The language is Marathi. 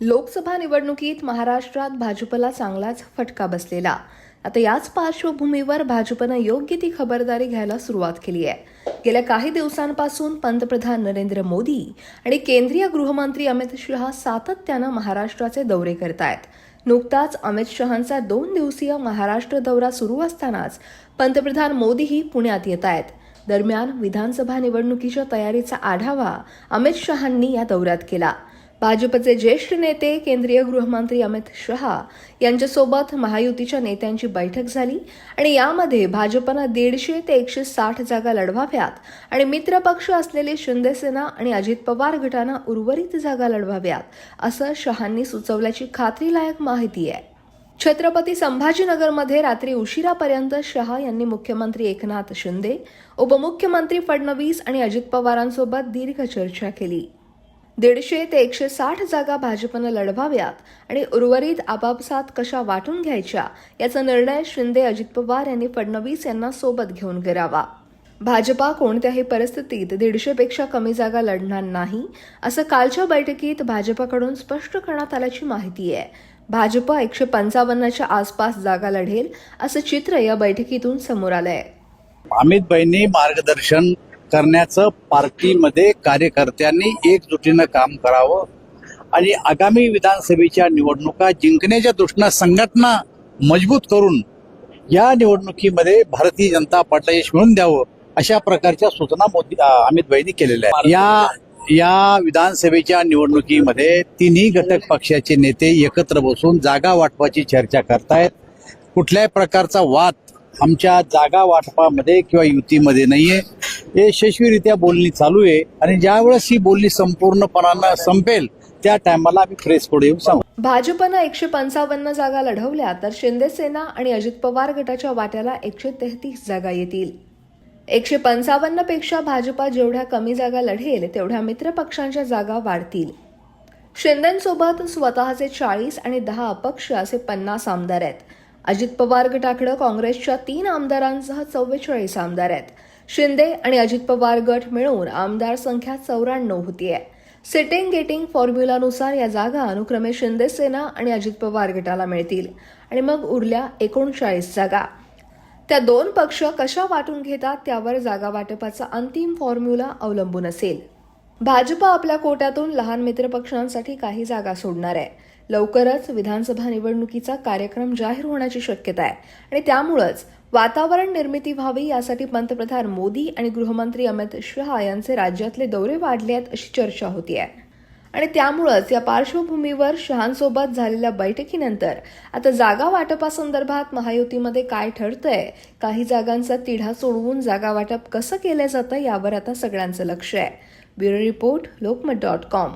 लोकसभा निवडणुकीत महाराष्ट्रात भाजपला चांगलाच फटका बसलेला. आता याच पार्श्वभूमीवर भाजपनं योग्य ती खबरदारी घ्यायला सुरुवात केली आहे. गेल्या काही दिवसांपासून पंतप्रधान नरेंद्र मोदी आणि केंद्रीय गृहमंत्री अमित शहा सातत्यानं महाराष्ट्राचे दौरे करतायत. नुकताच अमित शहांचा दोन दिवसीय महाराष्ट्र दौरा सुरू असतानाच पंतप्रधान मोदीही पुण्यात येत आहेत दरम्यान विधानसभा निवडणुकीच्या तयारीचा आढावा अमित शहांनी या दौऱ्यात केला. भाजपचे ज्येष्ठ नेते केंद्रीय गृहमंत्री अमित शहा यांच्यासोबत महायुतीच्या नेत्यांची बैठक झाली आणि यामध्ये भाजपनं दीडशे ते एकशे साठ जागा लढवाव्यात आणि मित्रपक्ष असलेले शिंदेसेना आणि अजित पवार गटानं उर्वरित जागा लढवाव्यात असं शहांनी सुचवल्याची खात्रीलायक माहिती आहे. छत्रपती संभाजीनगरमध्ये रात्री उशिरापर्यंत शहा यांनी मुख्यमंत्री एकनाथ शिंदे उपमुख्यमंत्री फडणवीस आणि अजित पवारांसोबत दीर्घ चर्चा केली. दीडशे ते एकशे साठ जागा भाजपनं लढवाव्यात आणि उर्वरित आपापसात कशा वाटून घ्यायच्या याचा निर्णय शिंदे अजित पवार यांनी फडणवीस यांना सोबत घेऊन करावा. भाजपा कोणत्याही परिस्थितीत दीडशेपेक्षा कमी जागा लढणार नाही असं कालच्या बैठकीत भाजपाकडून स्पष्ट करण्यात आल्याची माहिती आहे. भाजप एकशे पंचावन्नच्या आसपास जागा लढेल असं चित्र या बैठकीतून समोर आलंय. अमित भाईंनी मार्गदर्शन करण्याचं पार्टीमध्ये कार्यकर्त्यांनी एकजुटीनं काम करावं. आणि आगामी विधानसभेच्या निवडणुका जिंकण्याच्या दृष्टीनं संघटना मजबूत करून या निवडणुकीमध्ये भारतीय जनता पार्टीला यश मिळून द्यावं अशा प्रकारच्या सूचना मोदी अमित भाईंनी केलेल्या आहेत. या या विधानसभेच्या निवडणुकीमध्ये तिन्ही घटक पक्षाचे नेते एकत्र बसून जागा वाटपाची चर्चा करतायत. कुठल्याही प्रकारचा वाद आमच्या जागा वाटपामध्ये किंवा युतीमध्ये नाहीये. आहे यशस्वीरित्या बोलणी चालू आहे आणि ज्यावेळेस ही बोलणी संपूर्णपणानं संपेल त्या टायमाला आम्ही प्रेस पुढे येऊ सांगू. भाजपनं एकशे पंचावन्न जागा लढवल्या तर शिंदे सेना आणि अजित पवार गटाच्या वाट्याला एकशे तेहतीस जागा येतील. एकशे पंचावन्नपेक्षा भाजपा जेवढ्या कमी जागा लढेल तेवढ्या मित्र पक्षांच्या जागा वाढतील. शिंदेसोबत स्वतःचे चाळीस आणि दहा अपक्ष असे पन्नास आमदार आहेत. अजित पवार गटाकडे काँग्रेसच्या तीन आमदारांसह चव्वेचाळीस आमदार आहेत. शिंदे आणि अजित पवार गट मिळून आमदार संख्या चौऱ्याण्णव होतीये. सिटिंग गेटिंग फॉर्म्युलानुसार या जागा अनुक्रमे शिंदे सेना आणि अजित पवार गटाला मिळतील. आणि मग उरल्या एकोणचाळीस जागा. त्या दोन पक्ष कशा वाटून घेतात त्यावर जागा वाटपाचा अंतिम फॉर्म्युला अवलंबून असेल. भाजप आपल्या कोट्यातून लहान मित्रपक्षांसाठी काही जागा सोडणार आहे. लवकरच विधानसभा निवडणुकीचा कार्यक्रम जाहीर होण्याची शक्यता आहे. आणि त्यामुळंच वातावरण निर्मिती व्हावी यासाठी पंतप्रधान मोदी आणि गृहमंत्री अमित शहा यांचे राज्यातले दौरे वाढले आहेत अशी चर्चा होती आहे. आणि त्यामुळंच या पार्श्वभूमीवर शहांसोबत झालेल्या बैठकीनंतर आता जागा वाटपासंदर्भात महायुतीमध्ये काय ठरतंय काही जागांचा तिढा सोडवून जागा वाटप कसं केलं जातं यावर आता सगळ्यांचं लक्ष आहे. Bureau report Lokmat dot com.